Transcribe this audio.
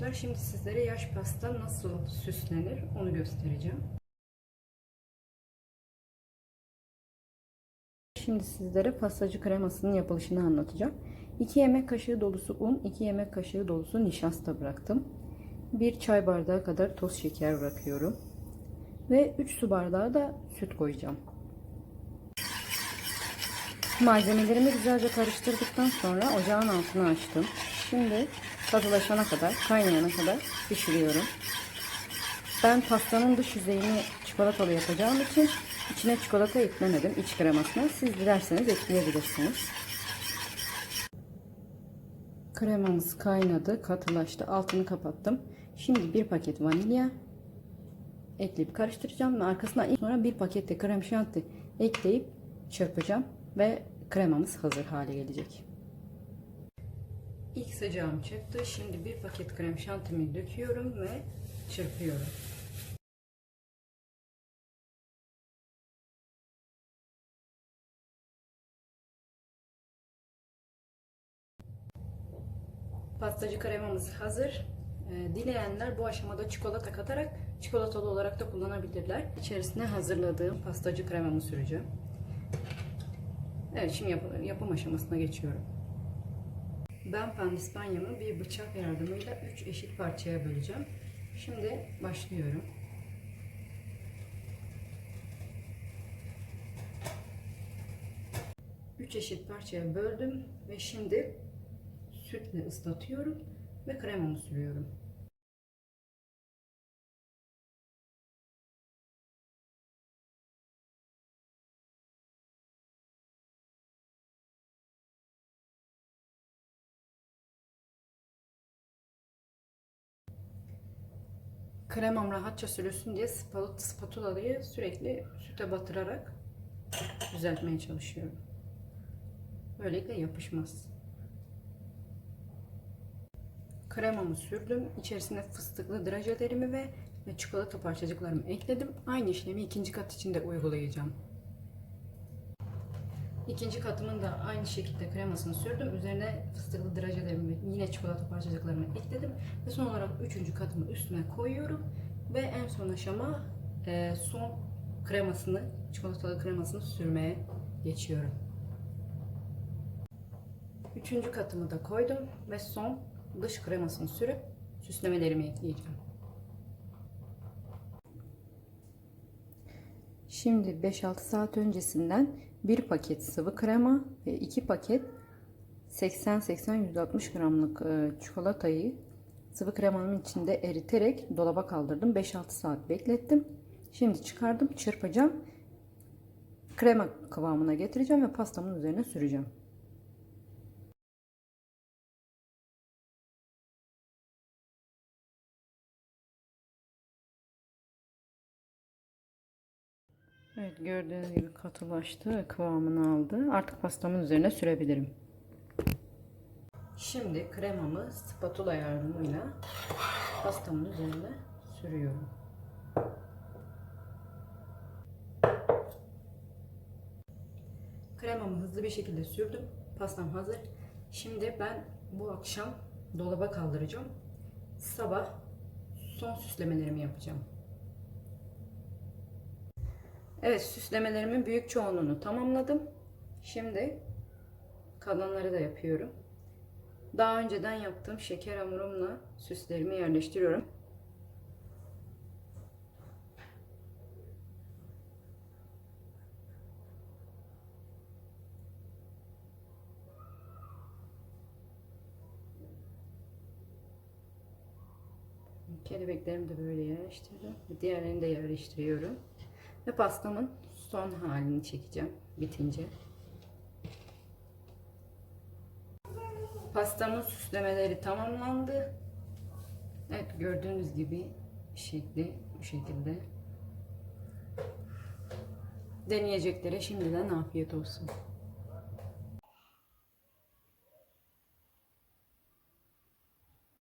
arkadaşlar. Şimdi sizlere yaş pasta nasıl süslenir onu göstereceğim. Şimdi sizlere pastacı kremasının yapılışını anlatacağım. 2 yemek kaşığı dolusu un, 2 yemek kaşığı dolusu nişasta bıraktım. 1 çay bardağı kadar toz şeker bırakıyorum. Ve 3 su bardağı da süt koyacağım. Malzemelerimi güzelce karıştırdıktan sonra ocağın altını açtım. Şimdi katılaşana kadar, kaynayana kadar pişiriyorum. Ben pastanın dış yüzeyini çikolatalı yapacağım için içine çikolata eklemedim iç kremasına. Siz dilerseniz ekleyebilirsiniz. Kremamız kaynadı, katılaştı. Altını kapattım. Şimdi bir paket vanilya ekleyip karıştıracağım ve arkasına sonra bir paket de krem şanti ekleyip çırpacağım ve kremamız hazır hale gelecek. İlk sıcağım çıktı. Şimdi bir paket krem şantimi döküyorum ve çırpıyorum. Pastacı kremamız hazır. Ee, Dileyenler bu aşamada çikolata katarak çikolatalı olarak da kullanabilirler. İçerisine hazırladığım pastacı kremamı süreceğim. Evet şimdi yap yapım aşamasına geçiyorum. Ben pandispanyamı bir bıçak yardımıyla 3 eşit parçaya böleceğim. Şimdi başlıyorum. Üç eşit parçaya böldüm ve şimdi sütle ıslatıyorum ve kremamı sürüyorum. Kremam rahatça sürülsün diye spatulayı sürekli süte batırarak düzeltmeye çalışıyorum. Böylelikle yapışmaz. Kremamı sürdüm. İçerisine fıstıklı drajelerimi ve çikolata parçacıklarımı ekledim. Aynı işlemi ikinci kat için de uygulayacağım. İkinci katımın da aynı şekilde kremasını sürdüm. Üzerine fıstıklı drajelerimi yine çikolata parçacıklarımı ekledim. Ve son olarak üçüncü katımı üstüne koyuyorum. Ve en son aşama e, son kremasını, çikolatalı kremasını sürmeye geçiyorum. Üçüncü katımı da koydum ve son dış kremasını sürüp süslemelerimi ekleyeceğim. Şimdi 5-6 saat öncesinden bir paket sıvı krema ve 2 paket 80-80-160 gramlık e, çikolatayı sıvı kremanın içinde eriterek dolaba kaldırdım. 5-6 saat beklettim. Şimdi çıkardım, çırpacağım. Krema kıvamına getireceğim ve pastamın üzerine süreceğim. Evet gördüğünüz gibi katılaştı kıvamını aldı. Artık pastamın üzerine sürebilirim. Şimdi kremamı spatula yardımıyla pastamın üzerine sürüyorum. Kremamı hızlı bir şekilde sürdüm. Pastam hazır. Şimdi ben bu akşam dolaba kaldıracağım. Sabah son süslemelerimi yapacağım. Evet süslemelerimin büyük çoğunluğunu tamamladım. Şimdi kalanları da yapıyorum. Daha önceden yaptığım şeker hamurumla süslerimi yerleştiriyorum. Kelebeklerimi de böyle yerleştirdim. Diğerlerini de yerleştiriyorum. Ve pastamın son halini çekeceğim bitince. Pastamın süslemeleri tamamlandı. Evet gördüğünüz gibi şekli bu şekilde. Deneyeceklere şimdiden afiyet olsun.